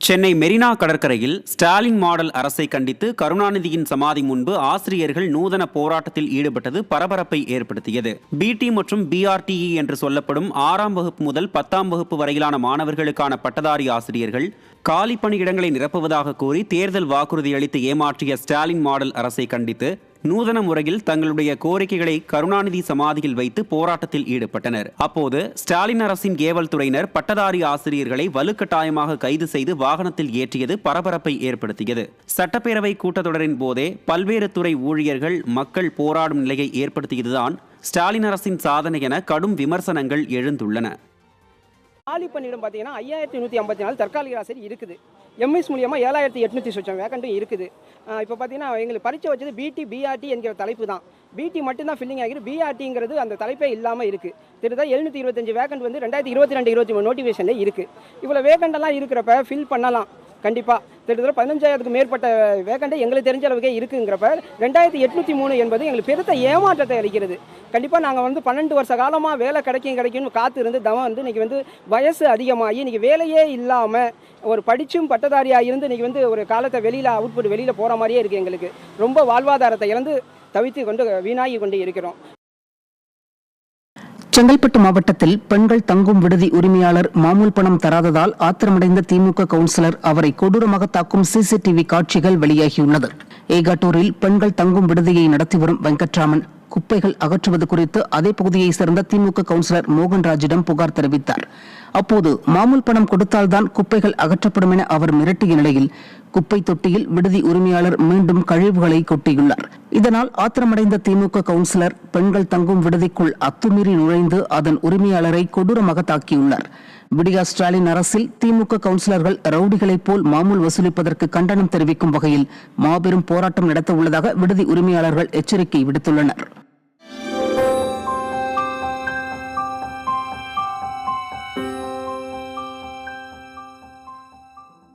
சென்னை மெரினா கடற்கரையில் ஸ்டாலின் மாடல் அரசை கண்டித்து கருணாநிதியின் சமாதி முன்பு ஆசிரியர்கள் நூதன போராட்டத்தில் ஈடுபட்டது பரபரப்பை ஏற்படுத்தியது. பிடி மற்றும் பிஆர்டிஇ என்று சொல்லப்படும் ஆறாம் வகுப்பு முதல் பத்தாம் வகுப்பு வரையிலான மாணவர்களுக்கான பட்டதாரி ஆசிரியர்கள் காலி பணியிடங்களை நிரப்புவதாக கூறி தேர்தல் வாக்குறுதி அளித்து ஏமாற்றிய ஸ்டாலின் மாடல் அரசை கண்டித்து நூதன முறையில் தங்களுடைய கோரிக்கைகளை கருணாநிதி சமாதியில் வைத்து போராட்டத்தில் ஈடுபட்டனர். அப்போது ஸ்டாலின் அரசின் ஏவல் துறையினர் பட்டதாரி ஆசிரியர்களை வலுக்கட்டாயமாக கைது செய்து வாகனத்தில் ஏற்றியது பரபரப்பை ஏற்படுத்தியது. சட்டப்பேரவை கூட்டத்தொடரின் போதே பல்வேறு துறை ஊழியர்கள் மக்கள் போராடும் நிலையை ஏற்படுத்தியதுதான் ஸ்டாலின் அரசின் சாதனை என கடும் விமர்சனங்கள் எழுந்துள்ளன. காலி பணியிடம் பார்த்தீங்கன்னா ஐயாயிரத்தி நூற்றி ஐம்பத்தி நாலு தற்காலிக ஆசிரியர் இருக்குது. எம்எஸ் மூலியமாக ஏழாயிரத்தி எட்நூற்றி சொச்சம் வேக்கண்ட்டும் இருக்குது. இப்போ பார்த்தீங்கன்னா எங்களுக்கு பரீட்சை வச்சது பிடி பிஆர்டி என்கிற தலைப்பு தான். பிடி மட்டும்தான் ஃபில்லிங் ஆகிருக்கு. பிஆர்டிங்கிறது அந்த தலைப்பே இல்லாமல் இருக்குது கிட்டத்தட்ட எழுநூற்றி இருபத்தஞ்சு வேக்கண்ட் வந்து ரெண்டாயிரத்தி இருபத்தி ரெண்டு இருபத்தி மூணு நோட்டிஃபிகேஷனில் இருக்குது இவ்வளோ வேக்கண்டெல்லாம் இருக்கிறப்ப ஃபில் பண்ணலாம். கண்டிப்பாக கிட்டத்தட்ட பதினஞ்சாயிரத்துக்கு மேற்பட்ட வேக்கண்டே எங்களுக்கு தெரிஞ்ச அளவுக்கே இருக்குங்கிறப்ப ரெண்டாயிரத்தி எட்நூற்றி மூணு என்பது எங்களுக்கு பெருத்த ஏமாற்றத்தை அளிக்கிறது. கண்டிப்பாக நாங்கள் வந்து பன்னெண்டு வருஷ காலமாக வேலை கிடைக்கும் கிடைக்கும்னு காத்து இருந்து தவம் வந்து இன்றைக்கி வந்து வயசு அதிகமாகி இன்றைக்கி வேலையே இல்லாமல் ஒரு படிச்சும் பட்டதாரியாக இருந்து இன்றைக்கி வந்து ஒரு காலத்தை வெளியில் அவுட்புட் வெளியில் போகிற மாதிரியே இருக்குது எங்களுக்கு. ரொம்ப வாழ்வாதாரத்தை இழந்து தவித்து கொண்டு வீணாகி கொண்டு இருக்கிறோம். செங்கல்பட்டு மாவட்டத்தில் பெண்கள் தங்கும் விடுதி உரிமையாளர் மாமூல் பணம் தராததால் ஆத்திரமடைந்த திமுக கவுன்சிலர் அவரை கொடூரமாக தாக்கும் சிசிடிவி காட்சிகள் வெளியாகியுள்ளது. ஏகாட்டூரில் பெண்கள் தங்கும் விடுதியை நடத்தி வரும் வெங்கட்ராமன் குப்பைகள் அகற்றுவது குறித்து அதே பகுதியைச் சேர்ந்த திமுக கவுன்சிலர் மோகன்ராஜிடம் புகார் தெரிவித்தார். அப்போது மாமூல் பணம் கொடுத்தால்தான் குப்பைகள் அகற்றப்படும் என அவர் மிரட்டிய நிலையில் குப்பை தொட்டியில் விடுதி உரிமையாளர் மீண்டும் கழிவுகளை கொட்டியுள்ளார். இதனால் ஆத்திரமடைந்த திமுக கவுன்சிலர் பெண்கள் தங்கும் விடுதிக்குள் அத்துமீறி நுழைந்து அதன் உரிமையாளரை கொடூரமாக தாக்கியுள்ளார். விடியா ஸ்டாலின் அரசில் திமுக கவுன்சிலர்கள் ரவுடிகளைப் போல் மாமூல் வசூலிப்பதற்கு கண்டனம் தெரிவிக்கும் வகையில் மாபெரும் போராட்டம் நடத்த உள்ளதாக விடுதி உரிமையாளர்கள் எச்சரிக்கை விடுத்துள்ளனர்.